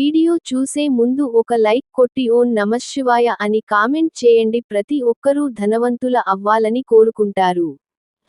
Video చూసే ముందు ఒక లైక్ కొట్టి ఓ నమశివాయ అని కామెంట్ చేయండి. ప్రతి ఒక్కరూ ధనవంతుల అవ్వాలని కోరుకుంటారు.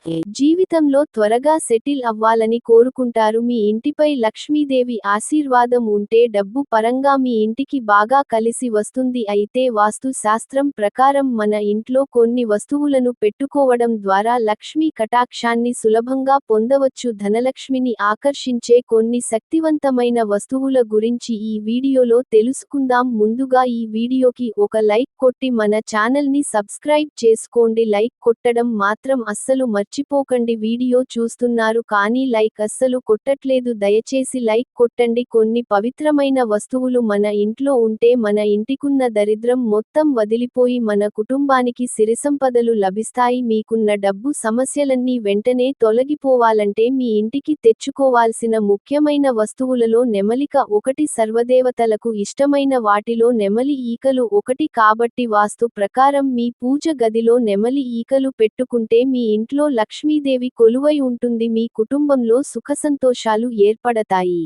జీవితంలో త్వరగా సెటిల్ అవ్వాలని కోరుకుంటారు మీ ఇంటిపై లక్ష్మీదేవి ఆశీర్వాదం ఉంటే డబ్బు పరంగా మీ ఇంటికి బాగా కలిసి వస్తుంది. అయితే వాస్తు శాస్త్రం ప్రకారం మన ఇంట్లో కొన్ని వస్తువులను పెట్టుకోవడం ద్వారా లక్ష్మీ కటాక్షాన్ని సులభంగా పొందవచ్చు. ధనలక్ష్మిని ఆకర్షించే కొన్ని శక్తివంతమైన వస్తువుల గురించి ఈ వీడియోలో తెలుసుకుందాం. ముందుగా ఈ వీడియోకి ఒక లైక్ కొట్టి మన ఛానల్ని సబ్స్క్రైబ్ చేసుకోండి. లైక్ కొట్టడం మాత్రం అస్సలు మర్చిపోకండి వీడియో చూస్తున్నారు కానీ లైక్ అస్సలు కొట్టట్లేదు. దయచేసి లైక్ కొట్టండి. కొన్ని పవిత్రమైన వస్తువులు మన ఇంట్లో ఉంటే మన ఇంటికున్న దరిద్రం మొత్తం వదిలిపోయి మన కుటుంబానికి సిరిసంపదలు లభిస్తాయి. మీకున్న డబ్బు సమస్యలన్నీ వెంటనే తొలగిపోవాలంటే మీ ఇంటికి తెచ్చుకోవాల్సిన ముఖ్యమైన వస్తువులలో నెమలిక ఒకటి సర్వదేవతలకు ఇష్టమైన వాటిలో నెమలి ఈకలు ఒకటి కాబట్టి వాస్తు ప్రకారం మీ పూజ గదిలో నెమలి ఈకలు పెట్టుకుంటే మీ ఇంట్లో లక్ష్మీదేవి కొలువై ఉంటుంది. మీ కుటుంబంలో సుఖసంతోషాలు ఏర్పడతాయి.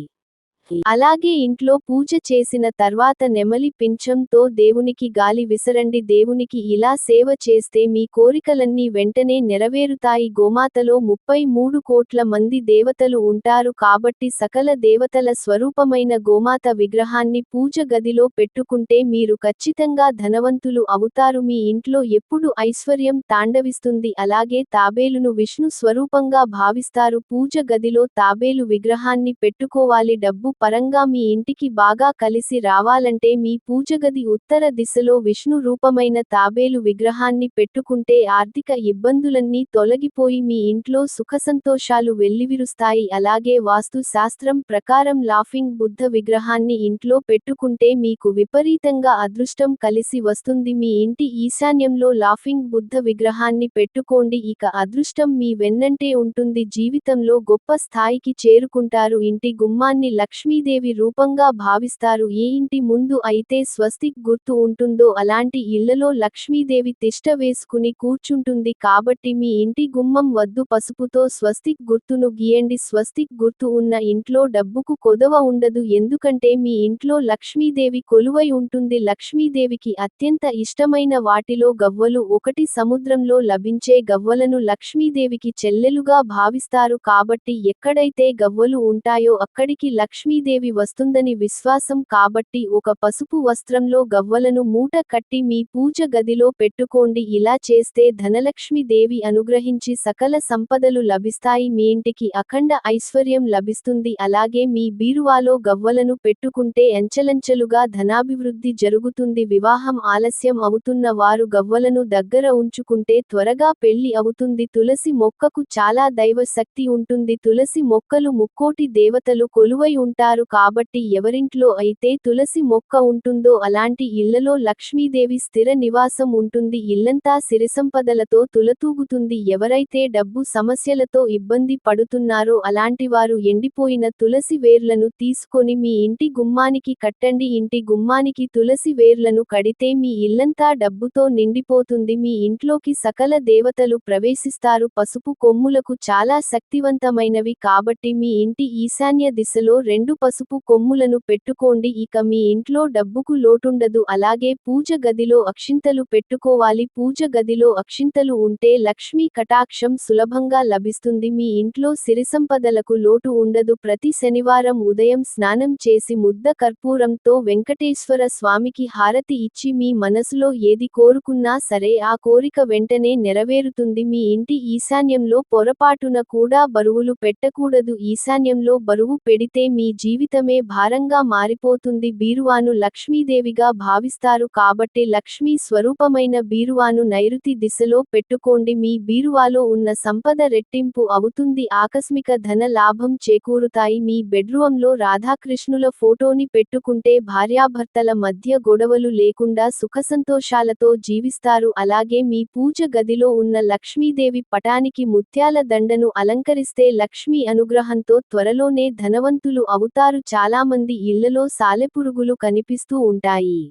అలాగే ఇంట్లో పూజ చేసిన తర్వాత నెమలి పింఛంతో దేవునికి గాలి విసరండి దేవునికి ఇలా సేవ చేస్తే మీ కోరికలన్నీ వెంటనే నెరవేరుతాయి. గోమాతలో ముప్పై మూడు కోట్ల మంది దేవతలు ఉంటారు కాబట్టి సకల దేవతల స్వరూపమైన గోమాత విగ్రహాన్ని పూజ గదిలో పెట్టుకుంటే మీరు ఖచ్చితంగా ధనవంతులు అవుతారు. మీ ఇంట్లో ఎప్పుడు ఐశ్వర్యం తాండవిస్తుంది. అలాగే తాబేలును విష్ణు స్వరూపంగా భావిస్తారు. పూజ గదిలో తాబేలు విగ్రహాన్ని పెట్టుకోవాలి. డబ్బు పరంగా మీ ఇంటికి బాగా కలిసి రావాలంటే మీ పూజగది ఉత్తర దిశలో విష్ణు రూపమైన తాబేలు విగ్రహాన్ని పెట్టుకుంటే ఆర్థిక ఇబ్బందులన్నీ తొలగిపోయి మీ ఇంట్లో సుఖసంతోషాలు వెల్లివిరుస్తాయి. అలాగే వాస్తు శాస్త్రం ప్రకారం లాఫింగ్ బుద్ధ విగ్రహాన్ని ఇంట్లో పెట్టుకుంటే మీకు విపరీతంగా అదృష్టం కలిసి వస్తుంది. మీ ఇంటి ఈశాన్యంలో లాఫింగ్ బుద్ధ విగ్రహాన్ని పెట్టుకోండి. ఇక అదృష్టం మీ వెన్నంటే ఉంటుంది. జీవితంలో గొప్ప స్థాయికి చేరుకుంటారు. ఇంటి గుమ్మాన్ని లక్ష్మీదేవి రూపంగా భావిస్తారు. ఏ ఇంటి ముందు అయితే స్వస్తిక్ గుర్తు ఉంటుందో అలాంటి ఇళ్ళలో లక్ష్మీదేవి తిష్ట వేసుకుని కూర్చుంటుంది కాబట్టి మీ ఇంటి గుమ్మం వద్దు పసుపుతో స్వస్తిక్ గుర్తును గీయండి. స్వస్తిక్ గుర్తు ఉన్న ఇంట్లో డబ్బుకు కొదవ ఉండదు. ఎందుకంటే మీ ఇంట్లో లక్ష్మీదేవి కొలువై ఉంటుంది. లక్ష్మీదేవికి అత్యంత ఇష్టమైన వాటిలో గవ్వలు ఒకటి సముద్రంలో లభించే గవ్వలను లక్ష్మీదేవికి చెల్లెలుగా భావిస్తారు. కాబట్టి ఎక్కడైతే గవ్వలు ఉంటాయో అక్కడికి లక్ష్మీదేవి వస్తుందని విశ్వాసం కాబట్టి ఒక పసుపు వస్త్రంలో గవ్వలను మూట కట్టి మీ పూజ గదిలో పెట్టుకోండి. ఇలా చేస్తే ధనలక్ష్మి దేవి అనుగ్రహించి సకల సంపదలు లభిస్తాయి. మీ ఇంటికి అఖండ ఐశ్వర్యం లభిస్తుంది. అలాగే మీ బీరువాలో గవ్వలను పెట్టుకుంటే ఎంచలంచెలుగా ధనాభివృద్ధి జరుగుతుంది. వివాహం ఆలస్యం అవుతున్న వారు గవ్వలను దగ్గర ఉంచుకుంటే త్వరగా పెళ్ళి అవుతుంది. తులసి మొక్కకు చాలా దైవ శక్తి ఉంటుంది. తులసి మొక్కలు ముక్కోటి దేవతలు కొలువై ఉంటాయి. ఉంటారు కాబట్టి ఎవరింట్లో అయితే తులసి మొక్క ఉంటుందో అలాంటి ఇళ్ళలో లక్ష్మీదేవి స్థిర నివాసం ఉంటుంది. ఇల్లంతా సిరిసంపదలతో తులతూగుతుంది. ఎవరైతే డబ్బు సమస్యలతో ఇబ్బంది పడుతున్నారో అలాంటివారు ఎండిపోయిన తులసి వేర్లను తీసుకొని మీ ఇంటి గుమ్మానికి కట్టండి. ఇంటి గుమ్మానికి తులసి వేర్లను కడితే మీ ఇల్లంతా డబ్బుతో నిండిపోతుంది. మీ ఇంట్లోకి సకల దేవతలు ప్రవేశిస్తారు. పసుపు కొమ్ములకు చాలా శక్తివంతమైనవి కాబట్టి మీ ఇంటి ఈశాన్య దిశలో రెండు పసుపు కొమ్ములను పెట్టుకోండి. ఇక మీ ఇంట్లో డబ్బుకు లోటుండదు. అలాగే పూజ గదిలో అక్షింతలు పెట్టుకోవాలి. పూజ గదిలో అక్షింతలు ఉంటే లక్ష్మీ కటాక్షం సులభంగా లభిస్తుంది. మీ ఇంట్లో సిరిసంపదలకు లోటు ఉండదు. ప్రతి శనివారం ఉదయం స్నానం చేసి ముద్ద కర్పూరంతో వెంకటేశ్వర స్వామికి హారతి ఇచ్చి మీ మనసులో ఏది కోరుకున్నా సరే ఆ కోరిక వెంటనే నెరవేరుతుంది. మీ ఇంటి ఈశాన్యంలో పొరపాటున కూడా బరువులు పెట్టకూడదు. ఈశాన్యంలో బరువు పెడితే మీ జీవితమే భారంగా మారిపోతుంది. బీరువాను లక్ష్మీదేవిగా భావిస్తారు కాబట్టి లక్ష్మీ స్వరూపమైన బీరువాను నైరుతి దిశలో పెట్టుకోండి. మీ బీరువాలో ఉన్న సంపద రెట్టింపు అవుతుంది. ఆకస్మిక ధన లాభం చేకూరుతాయి. మీ బెడ్రూమ్లో రాధాకృష్ణుల ఫోటోని పెట్టుకుంటే భార్యాభర్తల మధ్య గొడవలు లేకుండా సుఖసంతోషాలతో జీవిస్తారు. అలాగే మీ పూజ గదిలో ఉన్న లక్ష్మీదేవి పటానికి ముత్యాల దండను అలంకరిస్తే లక్ష్మీ అనుగ్రహంతో త్వరలోనే ధనవంతులు అవుతారు. చాలామంది ఇళ్ళలో సాలెపురుగులు కనిపిస్తూ ఉంటాయి.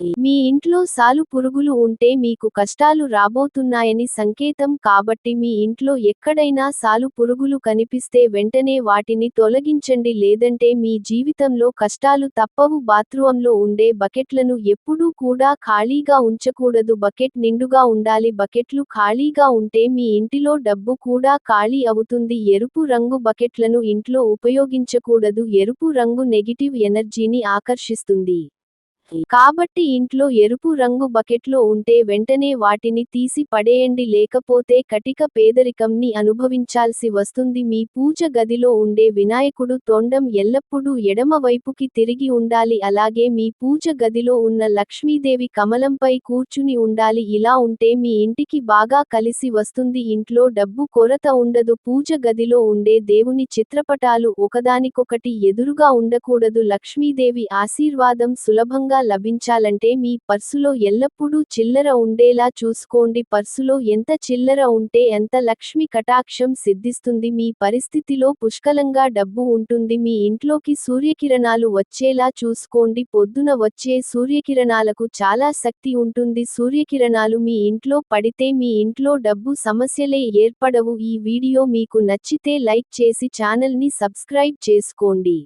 మీ ఇంట్లో సాలు పురుగులు ఉంటే మీకు కష్టాలు రాబోతున్నాయని సంకేతం కాబట్టి మీ ఇంట్లో ఎక్కడైనా సాలు పురుగులు కనిపిస్తే వెంటనే వాటిని తొలగించండి లేదంటే మీ జీవితంలో కష్టాలు తప్పవు. బాత్రూంలో ఉండే బకెట్లను ఎప్పుడూ కూడా ఖాళీగా ఉంచకూడదు. బకెట్ నిండుగా ఉండాలి. బకెట్లు ఖాళీగా ఉంటే మీ ఇంటిలో డబ్బు కూడా ఖాళీ అవుతుంది. ఎరుపు రంగు బకెట్లను ఇంట్లో ఉపయోగించకూడదు. ఎరుపు రంగు నెగిటివ్ ఎనర్జీని ఆకర్షిస్తుంది. కాబట్టి ఇంట్లో ఎరుపు రంగు బకెట్లో ఉంటే వెంటనే వాటిని తీసి పడేయండి. లేకపోతే కటిక పేదరికంని అనుభవించాల్సి వస్తుంది. మీ పూజ గదిలో ఉండే వినాయకుడు తొండం ఎల్లప్పుడూ ఎడమ వైపుకి తిరిగి ఉండాలి. అలాగే మీ పూజ గదిలో ఉన్న లక్ష్మీదేవి కమలంపై కూర్చుని ఉండాలి. ఇలా ఉంటే మీ ఇంటికి బాగా కలిసి వస్తుంది. ఇంట్లో డబ్బు కొరత ఉండదు. పూజ గదిలో ఉండే దేవుని చిత్రపటాలు ఒకదానికొకటి ఎదురుగా ఉండకూడదు. లక్ష్మీదేవి ఆశీర్వాదం సులభంగా లభించాలంటే మీ పర్సులో ఎల్లప్పుడూ చిల్లర ఉండేలా చూసుకోండి. పర్సులో ఎంత చిల్లర ఉంటే ఎంత లక్ష్మి కటాక్షం సిద్ధిస్తుంది. మీ పరిస్థితిలో పుష్కలంగా డబ్బు ఉంటుంది. మీ ఇంట్లోకి సూర్యకిరణాలు వచ్చేలా చూసుకోండి. పొద్దున వచ్చే సూర్యకిరణాలకు చాలా శక్తి ఉంటుంది. సూర్యకిరణాలు మీ ఇంట్లో పడితే మీ ఇంట్లో డబ్బు సమస్యలే ఏర్పడవు. ఈ వీడియో మీకు నచ్చితే లైక్ చేసి ఛానల్ని సబ్స్క్రైబ్ చేసుకోండి.